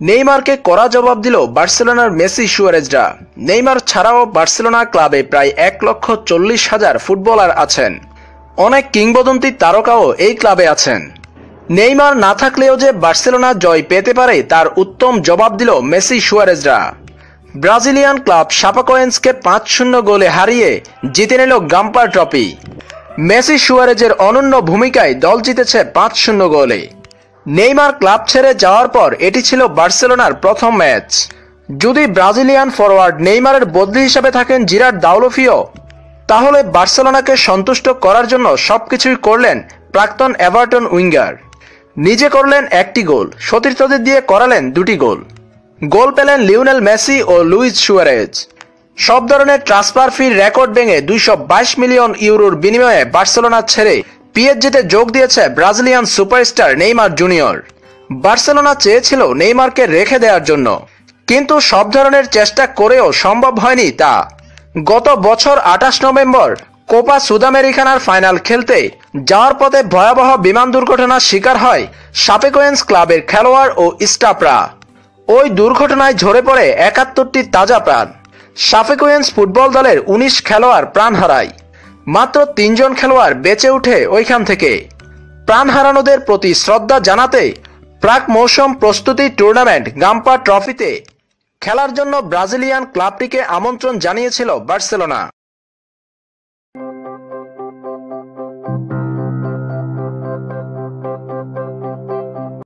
নেইমারকে কড়া জবাব দিল বার্সেলোনার মেসি সুয়ারেজরা। নেইমার ছাড়াও বার্সেলোনা ক্লাবে প্রায় এক লক্ষ চল্লিশ হাজার ফুটবলার আছেন। অনেক কিংবদন্তি তারকাও এই ক্লাবে আছেন। নেইমার না থাকলেও যে বার্সেলোনা জয় পেতে পারে তার উত্তম জবাব দিল মেসি সুয়ারেজরা। ব্রাজিলিয়ান ক্লাব সাপাকোয়েন্সকে পাঁচ শূন্য গোলে হারিয়ে জিতে নিল গাম্পার ট্রফি। মেসি সুয়ারেজের অনন্য ভূমিকায় দল জিতেছে পাঁচ শূন্য গোলে। নেইমার ক্লাব ছেড়ে যাওয়ার পর এটি ছিল বার্সেলোনার প্রথম ম্যাচ। যদি ব্রাজিলিয়ান ফরওয়ার্ড নেইমারের বদলি হিসাবে থাকেন জিরাট দাউলফিও তাহলে বার্সেলোনাকে সন্তুষ্ট করার জন্য সবকিছুই করলেন প্রাক্তন এভারটন উইঙ্গার। নিজে করলেন একটি গোল, সতীর্থদের দিয়ে করালেন দুটি গোল। গোল পেলেন লিওনেল মেসি ও লুইস সুয়ারেজ। সব ধরনের ট্রান্সফার ফির রেকর্ড ভেঙে দুইশো বাইশ মিলিয়ন ইউরোর বিনিময়ে বার্সেলোনা ছেড়ে পিএসজিতে যোগ দিয়েছে Brazilian superstar Neymar junior. Barcelona চেয়েছিল নেইমারকে রেখে দেওয়ার জন্য, কিন্তু সব ধরনের চেষ্টা করেও সম্ভব হয়নি তা। গত বছর আঠাশ নভেম্বর কোপা সুদামেরিকানার ফাইনাল খেলতে যাওয়ার পথে ভয়াবহ বিমান দুর্ঘটনার শিকার হয় সাপেকোয়েন্স ক্লাবের খেলোয়াড় ও স্টাফরা। ওই দুর্ঘটনায় ঝরে পড়ে একাত্তরটি তাজা প্রাণ। সাফেকুয়েন্স ফুটবল দলের উনিশ খেলোয়াড় প্রাণ হারায়। মাত্র তিনজন খেলোয়াড় বেঁচে উঠে ওইখান থেকে। প্রাণ হারানোদের প্রতি শ্রদ্ধা জানাতে প্রাক মৌসুম প্রস্তুতি টুর্নামেন্ট গাম্পা ট্রফিতে খেলার জন্য ব্রাজিলিয়ান ক্লাবটিকে আমন্ত্রণ জানিয়েছিল বার্সেলোনা।